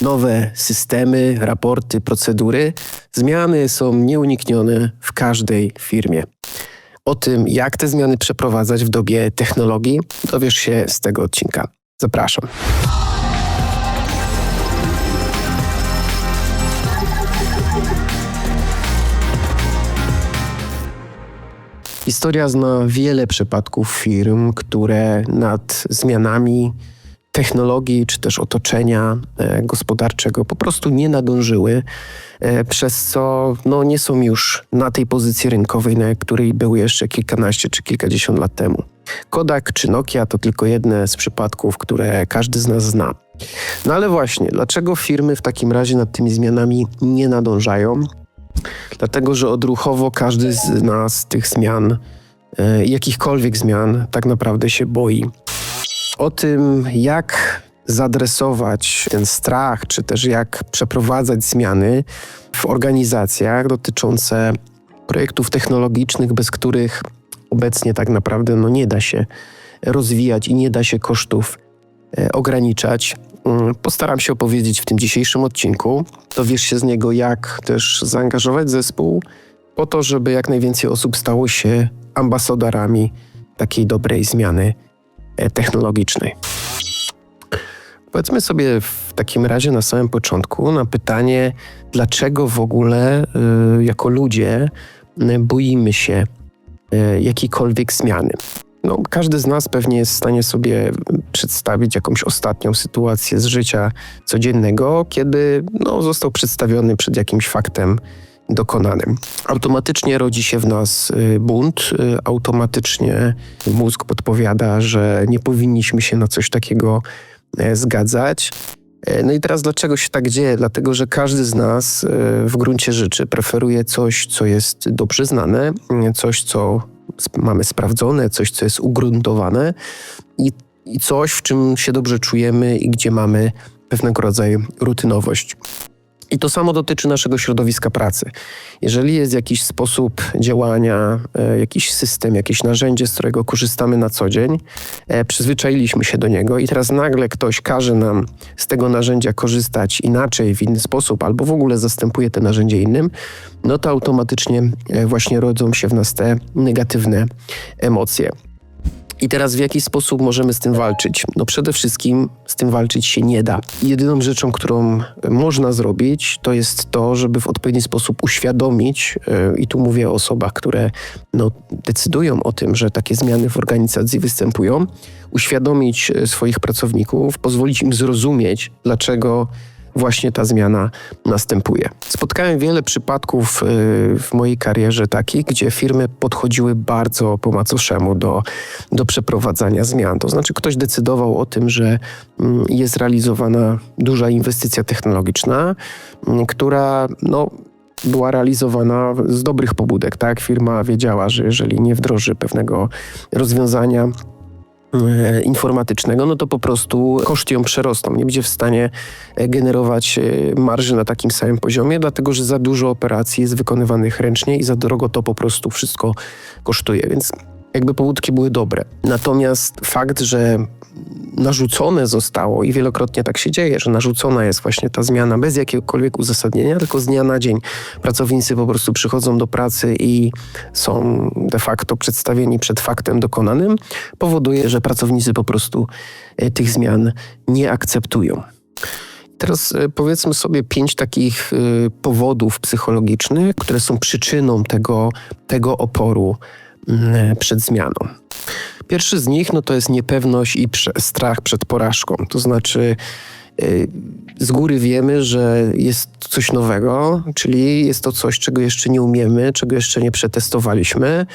nowe systemy, raporty, procedury. Zmiany są nieuniknione w każdej firmie. O tym, jak te zmiany przeprowadzać w dobie technologii, dowiesz się z tego odcinka. Zapraszam. Historia zna wiele przypadków firm, które nad zmianami technologii czy też otoczenia e, gospodarczego po prostu nie nadążyły, e, przez co no, nie są już na tej pozycji rynkowej, na której były jeszcze kilkanaście czy kilkadziesiąt lat temu. Kodak czy Nokia to tylko jedne z przypadków, które każdy z nas zna. No ale właśnie, dlaczego firmy w takim razie nad tymi zmianami nie nadążają? Dlatego, że odruchowo każdy z nas tych zmian, e, jakichkolwiek zmian, tak naprawdę się boi. O tym, jak zadresować ten strach, czy też jak przeprowadzać zmiany w organizacjach dotyczące projektów technologicznych, bez których obecnie tak naprawdę no, nie da się rozwijać i nie da się kosztów e, ograniczać. Mm, postaram się opowiedzieć w tym dzisiejszym odcinku. Dowiesz się z niego, jak też zaangażować zespół po to, żeby jak najwięcej osób stało się ambasadorami takiej dobrej zmiany technologicznej. Powiedzmy sobie w takim razie na samym początku na pytanie, dlaczego w ogóle y, jako ludzie y, boimy się jakiejkolwiek zmiany. No, każdy z nas pewnie jest w stanie sobie przedstawić jakąś ostatnią sytuację z życia codziennego, kiedy no, został przedstawiony przed jakimś faktem dokonanym. Automatycznie rodzi się w nas y, bunt, y, automatycznie mózg podpowiada, że nie powinniśmy się na coś takiego e, zgadzać. E, no i teraz dlaczego się tak dzieje? Dlatego, że każdy z nas e, w gruncie rzeczy preferuje coś, co jest dobrze znane, coś, co mamy sprawdzone, coś, co jest ugruntowane i, i coś, w czym się dobrze czujemy i gdzie mamy pewnego rodzaju rutynowość. I to samo dotyczy naszego środowiska pracy. Jeżeli jest jakiś sposób działania, e, jakiś system, jakieś narzędzie, z którego korzystamy na co dzień, e, przyzwyczailiśmy się do niego i teraz nagle ktoś każe nam z tego narzędzia korzystać inaczej, w inny sposób, albo w ogóle zastępuje te narzędzie innym, no to automatycznie e, właśnie rodzą się w nas te negatywne emocje. I teraz w jaki sposób możemy z tym walczyć? No przede wszystkim z tym walczyć się nie da. Jedyną rzeczą, którą można zrobić, to jest to, żeby w odpowiedni sposób uświadomić, e, i tu mówię o osobach, które no, decydują o tym, że takie zmiany w organizacji występują, uświadomić e, swoich pracowników, pozwolić im zrozumieć, dlaczego właśnie ta zmiana następuje. Spotkałem wiele przypadków y, w mojej karierze takich, gdzie firmy podchodziły bardzo po macoszemu do, do przeprowadzania zmian. To znaczy ktoś decydował o tym, że mm, jest realizowana duża inwestycja technologiczna, mm, która no, była realizowana z dobrych pobudek. Tak? Firma wiedziała, że jeżeli nie wdroży pewnego rozwiązania, informatycznego, no to po prostu koszty ją przerosną. Nie będzie w stanie e, generować e, marży na takim samym poziomie, dlatego że za dużo operacji jest wykonywanych ręcznie i za drogo to po prostu wszystko kosztuje. Więc jakby pobudki były dobre. Natomiast fakt, że narzucone zostało i wielokrotnie tak się dzieje, że narzucona jest właśnie ta zmiana bez jakiegokolwiek uzasadnienia, tylko z dnia na dzień pracownicy po prostu przychodzą do pracy i są de facto przedstawieni przed faktem dokonanym, powoduje, że pracownicy po prostu e, tych zmian nie akceptują. Teraz e, powiedzmy sobie pięć takich e, powodów psychologicznych, które są przyczyną tego, tego oporu przed zmianą. Pierwszy z nich no to jest niepewność i strach przed porażką. To znaczy, y, z góry wiemy, że jest coś nowego, czyli jest to coś, czego jeszcze nie umiemy, czego jeszcze nie przetestowaliśmy,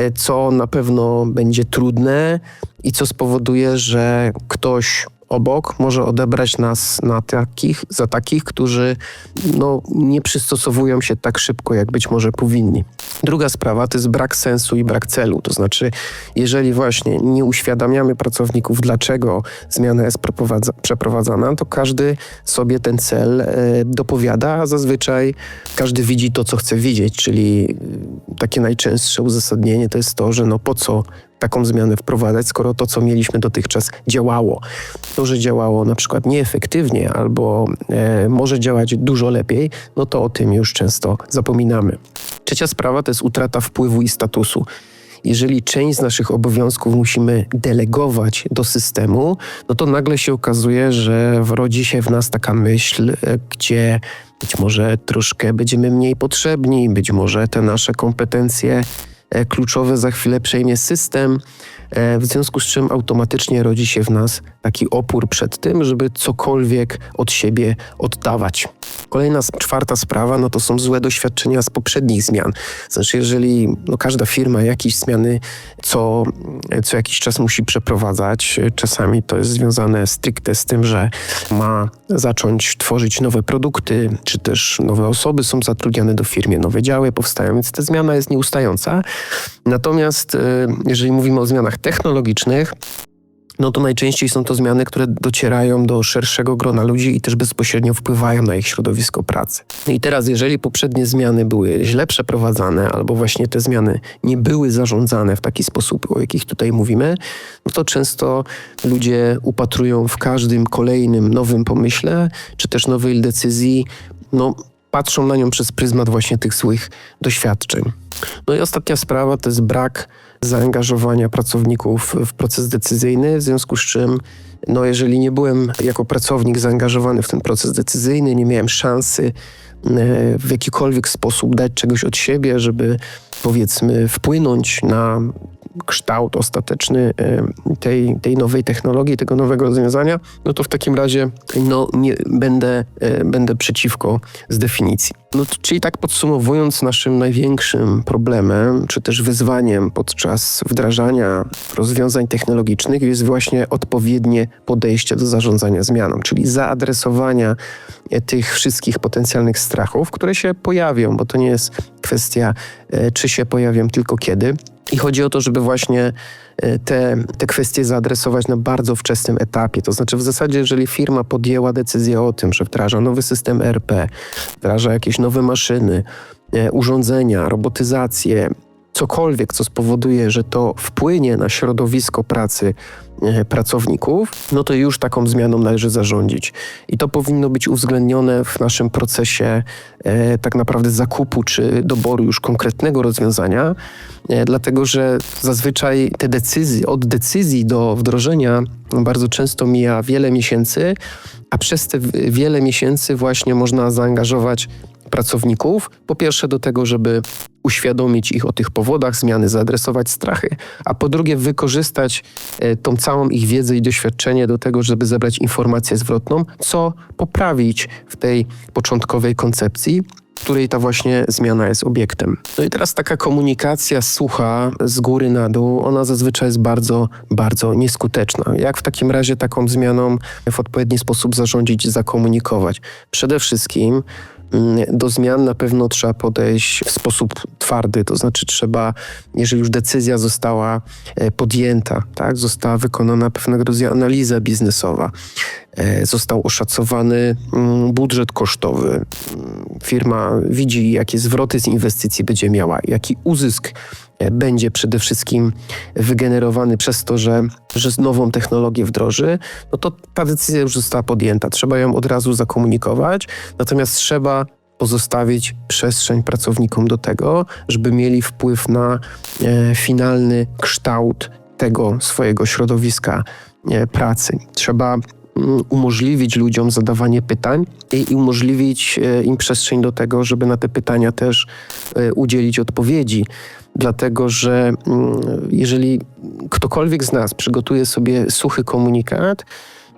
y, co na pewno będzie trudne i co spowoduje, że ktoś obok może odebrać nas na takich, za takich, którzy no, nie przystosowują się tak szybko, jak być może powinni. Druga sprawa to jest brak sensu i brak celu. To znaczy, jeżeli właśnie nie uświadamiamy pracowników, dlaczego zmiana jest przeprowadzana, to każdy sobie ten cel e, dopowiada, a zazwyczaj każdy widzi to, co chce widzieć, czyli e, takie najczęstsze uzasadnienie to jest to, że no po co taką zmianę wprowadzać, skoro to, co mieliśmy dotychczas, działało. To, że działało na przykład nieefektywnie albo e, może działać dużo lepiej, no to o tym już często zapominamy. Trzecia sprawa to jest utrata wpływu i statusu jeżeli część z naszych obowiązków musimy delegować do systemu, no to nagle się okazuje, że rodzi się w nas taka myśl, e, gdzie być może troszkę będziemy mniej potrzebni, być może te nasze kompetencje kluczowe za chwilę przejmie system, e, w związku z czym automatycznie rodzi się w nas taki opór przed tym, żeby cokolwiek od siebie oddawać. Kolejna, czwarta sprawa, no to są złe doświadczenia z poprzednich zmian. Znaczy, jeżeli no, każda firma jakieś zmiany co, co jakiś czas musi przeprowadzać, czasami to jest związane stricte z tym, że ma zacząć tworzyć nowe produkty, czy też nowe osoby są zatrudniane do firmy, nowe działy powstają, więc ta zmiana jest nieustająca. Natomiast e, jeżeli mówimy o zmianach technologicznych, no to najczęściej są to zmiany, które docierają do szerszego grona ludzi i też bezpośrednio wpływają na ich środowisko pracy. No I teraz, jeżeli poprzednie zmiany były źle przeprowadzane, albo właśnie te zmiany nie były zarządzane w taki sposób, o jakich tutaj mówimy, no to często ludzie upatrują w każdym kolejnym nowym pomyśle, czy też nowej decyzji, no patrzą na nią przez pryzmat właśnie tych złych doświadczeń. No i ostatnia sprawa to jest brak zaangażowania pracowników w proces decyzyjny, w związku z czym no jeżeli nie byłem jako pracownik zaangażowany w ten proces decyzyjny, nie miałem szansy e, w jakikolwiek sposób dać czegoś od siebie, żeby powiedzmy wpłynąć na kształt ostateczny e, tej, tej nowej technologii, tego nowego rozwiązania, no to w takim razie no, nie, będę, e, będę przeciwko z definicji. No, czyli tak podsumowując, naszym największym problemem, czy też wyzwaniem podczas wdrażania rozwiązań technologicznych jest właśnie odpowiednie podejście do zarządzania zmianą, czyli zaadresowania e, tych wszystkich potencjalnych strachów, które się pojawią, bo to nie jest kwestia, czy się pojawią, tylko kiedy. I chodzi o to, żeby właśnie e, te, te kwestie zaadresować na bardzo wczesnym etapie. To znaczy, w zasadzie, jeżeli firma podjęła decyzję o tym, że wdraża nowy system RP, wdraża jakieś nowe maszyny, e, urządzenia, robotyzację, cokolwiek, co spowoduje, że to wpłynie na środowisko pracy e, pracowników, no to już taką zmianą należy zarządzić. I to powinno być uwzględnione w naszym procesie e, tak naprawdę zakupu czy doboru już konkretnego rozwiązania, e, dlatego że zazwyczaj te decyzje, od decyzji do wdrożenia bardzo często mija wiele miesięcy, a przez te wiele miesięcy właśnie można zaangażować pracowników. Po pierwsze do tego, żeby uświadomić ich o tych powodach zmiany, zaadresować strachy, a po drugie wykorzystać e, tą całą ich wiedzę i doświadczenie do tego, żeby zebrać informację zwrotną, co poprawić w tej początkowej koncepcji której ta właśnie zmiana jest obiektem. No i teraz taka komunikacja sucha z góry na dół, ona zazwyczaj jest bardzo, bardzo nieskuteczna. Jak w takim razie taką zmianą w odpowiedni sposób zarządzić, zakomunikować? Przede wszystkim do zmian na pewno trzeba podejść w sposób twardy, to znaczy trzeba, jeżeli już decyzja została e, podjęta, tak, została wykonana pewnego rodzaju analiza biznesowa, e, został oszacowany mm, budżet kosztowy, mm, firma widzi, jakie zwroty z inwestycji będzie miała, jaki uzysk będzie przede wszystkim wygenerowany przez to, że, że nową technologię wdroży, no to ta decyzja już została podjęta. Trzeba ją od razu zakomunikować, natomiast trzeba pozostawić przestrzeń pracownikom do tego, żeby mieli wpływ na e, finalny kształt tego swojego środowiska e, pracy. Trzeba umożliwić ludziom zadawanie pytań i umożliwić e, im przestrzeń do tego, żeby na te pytania też e, udzielić odpowiedzi. Dlatego, że mm, jeżeli ktokolwiek z nas przygotuje sobie suchy komunikat,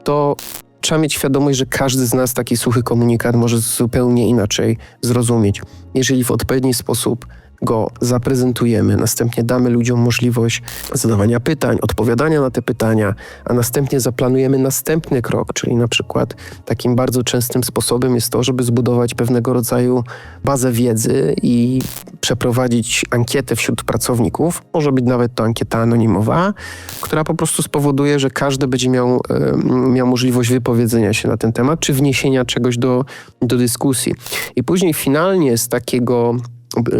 to trzeba mieć świadomość, że każdy z nas taki suchy komunikat może zupełnie inaczej zrozumieć. Jeżeli w odpowiedni sposób go zaprezentujemy, następnie damy ludziom możliwość zadawania pytań, odpowiadania na te pytania, a następnie zaplanujemy następny krok, czyli na przykład takim bardzo częstym sposobem jest to, żeby zbudować pewnego rodzaju bazę wiedzy i przeprowadzić ankietę wśród pracowników, może być nawet to ankieta anonimowa, która po prostu spowoduje, że każdy będzie miał, miał możliwość wypowiedzenia się na ten temat, czy wniesienia czegoś do, do dyskusji. I później finalnie z takiego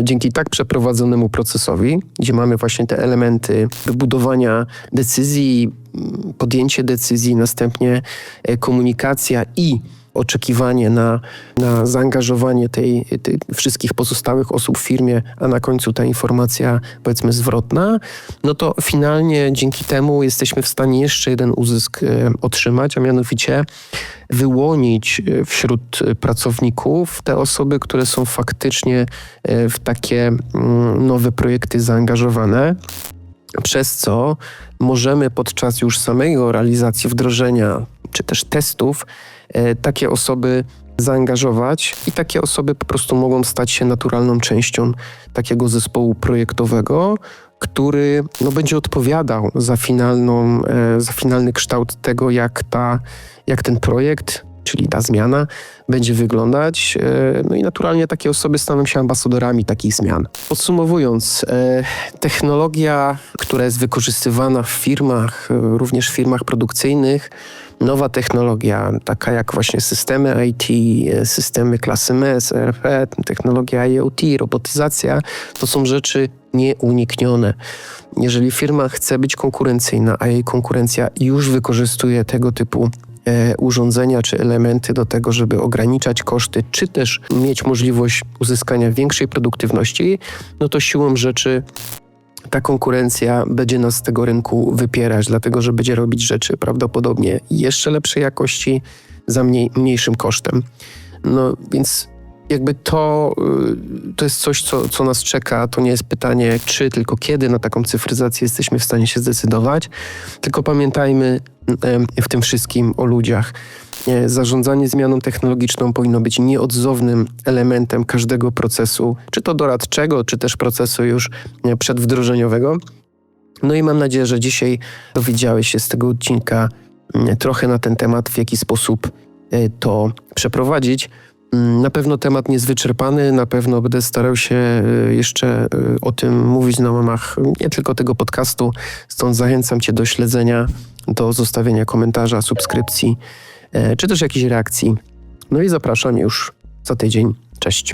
dzięki tak przeprowadzonemu procesowi, gdzie mamy właśnie te elementy wybudowania decyzji, podjęcie decyzji, następnie e, komunikacja i oczekiwanie na, na zaangażowanie tej, tych wszystkich pozostałych osób w firmie, a na końcu ta informacja powiedzmy zwrotna, no to finalnie dzięki temu jesteśmy w stanie jeszcze jeden uzysk e, otrzymać, a mianowicie wyłonić e, wśród pracowników te osoby, które są faktycznie e, w takie mm, nowe projekty zaangażowane przez co możemy podczas już samego realizacji wdrożenia czy też testów takie osoby zaangażować i takie osoby po prostu mogą stać się naturalną częścią takiego zespołu projektowego, który no, będzie odpowiadał za, finalną, e, za finalny kształt tego, jak, ta, jak ten projekt, czyli ta zmiana, będzie wyglądać. E, No i naturalnie takie osoby staną się ambasadorami takich zmian. Podsumowując, e, technologia, która jest wykorzystywana w firmach, e, również w firmach produkcyjnych, nowa technologia, taka jak właśnie systemy IT, systemy klasy MES, ERP, technologia IoT, robotyzacja, to są rzeczy nieuniknione. Jeżeli firma chce być konkurencyjna, a jej konkurencja już wykorzystuje tego typu urządzenia czy elementy do tego, żeby ograniczać koszty, czy też mieć możliwość uzyskania większej produktywności, no to siłą rzeczy ta konkurencja będzie nas z tego rynku wypierać, dlatego że będzie robić rzeczy prawdopodobnie jeszcze lepszej jakości za mniej, mniejszym kosztem. No więc jakby to, y, to jest coś, co, co nas czeka. To nie jest pytanie, czy, tylko kiedy na taką cyfryzację jesteśmy w stanie się zdecydować. Tylko pamiętajmy w tym wszystkim o ludziach. E, Zarządzanie zmianą technologiczną powinno być nieodzownym elementem każdego procesu, czy to doradczego, czy też procesu już e, przedwdrożeniowego. No i mam nadzieję, że dzisiaj dowiedziałeś się z tego odcinka mm, trochę na ten temat, w jaki sposób e, to przeprowadzić. Mm, Na pewno temat nie jest wyczerpany, na pewno będę starał się e, jeszcze e, o tym mówić na łamach nie tylko tego podcastu, stąd zachęcam Cię do śledzenia, do zostawienia komentarza, subskrypcji, e, czy też jakiejś reakcji. No i zapraszam już za tydzień. Cześć.